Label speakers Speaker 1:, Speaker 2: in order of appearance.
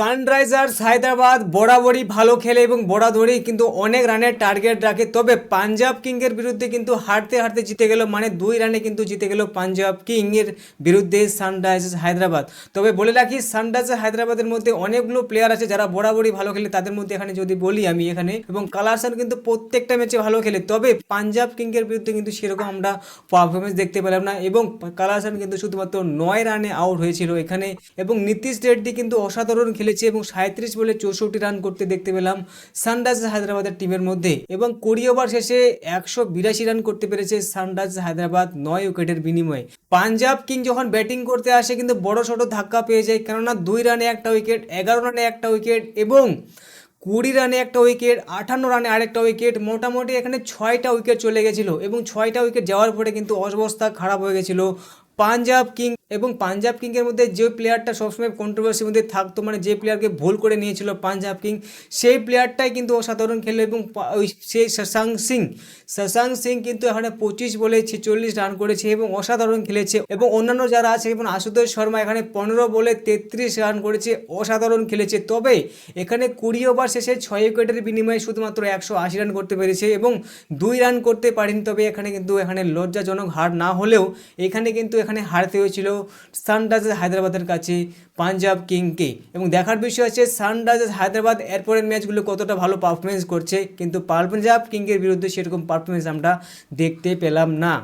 Speaker 1: Sunrisers Hyderabad, বরাবরই ভালো খেলে এবং বরাবরই কিন্তু অনেক রানের টার্গেট রাখে। তবে পাঞ্জাব কিংয়ের বিরুদ্ধে কিন্তু হারতে হারতে জিতে গেল মানে দুই রানে কিন্তু জিতে গেল পাঞ্জাব কিংয়ের বিরুদ্ধে সানরাইজার্স হায়দ্রাবাদ। তবে বলে রাখি, সানরাইজার্স হায়দ্রাবাদের মধ্যে অনেকগুলো প্লেয়ার আছে যারা বরাবরই ভালো খেলে, তাদের মধ্যে এখানে যদি বলি আমি এখানে, এবং কালারসান কিন্তু প্রত্যেকটা ম্যাচে ভালো খেলে, তবে পাঞ্জাব কিংয়ের বিরুদ্ধে কিন্তু সেরকম আমরা পারফরমেন্স দেখতে পেলাম না, এবং কালারসান কিন্তু শুধুমাত্র নয় রানে আউট হয়েছিল এখানে, এবং নীতিশ রেড্ডি কিন্তু অসাধারণ খেলেছে এবং সাঁত্রিশ বলে চৌষট্টি রান করতে দেখতে পেলাম সানরাইজার্স হায়দ্রাবাদের টিমের মধ্যে। এবং কুড়ি ওভার শেষে একশো বিরাশি রান করতে পেরেছে সানরাইজার্স হায়দ্রাবাদ নয় উইকেটের বিনিময়ে। পাঞ্জাব কিং যখন ব্যাটিং করতে আসে কিন্তু বড় সড়ো ধাক্কা পেয়ে যায়, কেননা দুই রানে একটা উইকেট, এগারো রানে একটা উইকেট এবং কুড়ি রানে একটা উইকেট, আঠান্ন রানে আরেকটা উইকেট, মোটামুটি এখানে ছয়টা উইকেট চলে গেছিল এবং ছয়টা উইকেট যাওয়ার পরে কিন্তু অবস্থা খারাপ হয়ে গেছিল পাঞ্জাব কিং এবং পাঞ্জাব কিংয়ের মধ্যে যে প্লেয়ারটা সবসময় কন্ট্রোভার্সির মধ্যে থাকতো মানে যে প্লেয়ারকে ভুল করে নিয়েছিল পাঞ্জাব কিং, সেই প্লেয়ারটাই কিন্তু অসাধারণ খেলে এবং ওই সেই শশাং সিং শশাং সিং কিন্তু এখানে পঁচিশ বলে ছেচল্লিশ রান করেছে এবং অসাধারণ খেলেছে এবং অন্যান্য যারা আছে এবং আশুতোষ শর্মা এখানে পনেরো বলে তেত্রিশ রান করেছে, অসাধারণ খেলেছে। তবে এখানে কুড়ি ওভার শেষে ছয় উইকেটের বিনিময়ে শুধুমাত্র একশো আশি রান করতে পেরেছে এবং দুই রান করতে পারেনি, তবে এখানে কিন্তু এখানে লজ্জাজনক হার না হলেও এখানে কিন্তু এখানে হারতে হয়েছিল সানরাইজার্স হায়দ্রাবাদের কাছে পাঞ্জাব কিংকে। এবং দেখার বিষয় আছে সানরাইজার্স হায়দ্রাবাদ এরপরের ম্যাচগুলো কতটা ভালো পারফরমেন্স করছে, কিন্তু পাঞ্জাব কিংয়ের বিরুদ্ধে সেরকম পারফরমেন্স আমরা দেখতে পেলাম না।